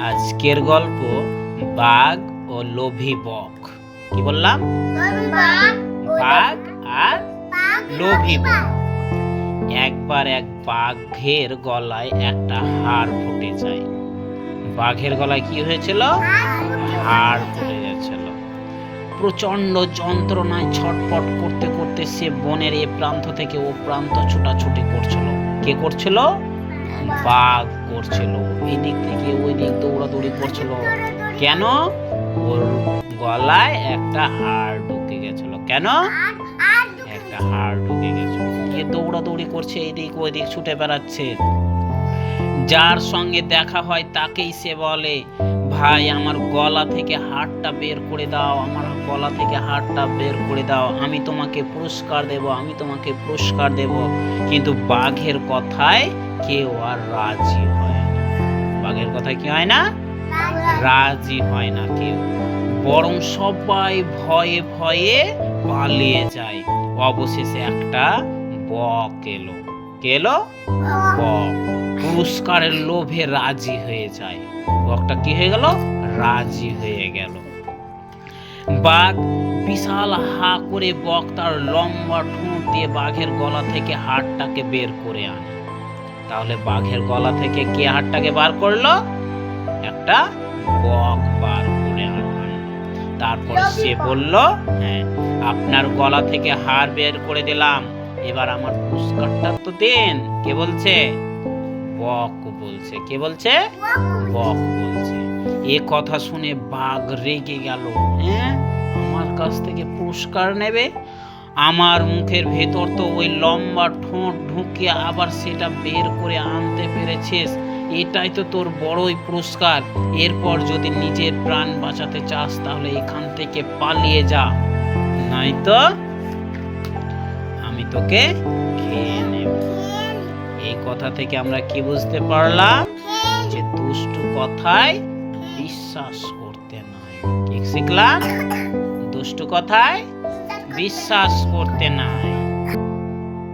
আজকের গল্প বাঘ ও লোভী বক। কি বললাম? বাঘ আর লোভী বক। একবার এক বাঘের গলায় একটা হাড় ফুটে যায়। বাঘের গলায় কি হয়েছিল? হাড় ফুটে যাচ্ছিল প্রচণ্ড যন্ত্রণায় ছটপট করতে করতে সে বনের এ প্রান্ত থেকে ও প্রান্ত ছোটাছুটি করছিল। কে করছিল? বাঘ। করছিল এদিক থেকে ওই দিক দৌড়াদৌড়ি করছিল। কেন? ওর গলায় একটা হাড় ঢুকে গেছিল। কেন? একটা হাড় ঢুকে গেছিল। কে দৌড়াদৌড়ি করছে এইদিক ওইদিক ছুটে বেড়াচ্ছে। যার সঙ্গে দেখা হয় তাকেই সে বলে, ভাই, আমার গলা থেকে হাড়টা বের করে দাও, আমার গলা থেকে হাড়টা বের করে দাও। আমি তোমাকে পুরস্কার দেব, আমি তোমাকে পুরস্কার দেব। কিন্তু বাঘের কথায় কেউ আর রাজি হয় না। বাঘের কথায় কি হয় না? রাজি হয় না কেউ। বরং সবাই ভয়ে ভয়ে পালিয়ে যায়। অবশেষে একটা বক এলো কে এলো বক পুরস্কারের লোভে রাজি হয়ে যায়। বকটা কি হয়ে গেল? রাজি হয়ে গেল। বাঘ বিশাল হা করে বক তার লম্বা ঠোঁট দিয়ে বাঘের গলা থেকে হাড়টাকে বের করে আনে। তাহলে বাঘের গলা থেকে কে হাড়টাকে বার করল? একটা বক বার করে তারপর সে বলল হ্যাঁ আপনার গলা থেকে হাড় বের করে দিলাম। এবার আমার পুরস্কারটা তো দেন। কে বলছে? বক বলছে। কে বলছে? বক বলছে। এ কথা শুনে বাঘ রেগে গেল। হ্যাঁ আমার কাছ থেকে পুরস্কার নেবে? আমার মুখের ভেতর তো ওই লম্বা ঠোঁট ঢুকে আবার সেটা বের করে আনতে পেরেছিস। এটাই তো তোর বড়ই পুরস্কার। এরপর যদি নিজের প্রাণ বাঁচাতে চাস, তাহলে এখান থেকে পালিয়ে যা। নাই তো আমি তোকে খেয়ে নেব। এই কথা থেকে আমরা কি বুঝতে পারলাম? যে দুষ্টু কথায় বিশ্বাস করতে নাই কি শিখলাম? দুষ্টু কথায় বিশ্বাস করতে নাই।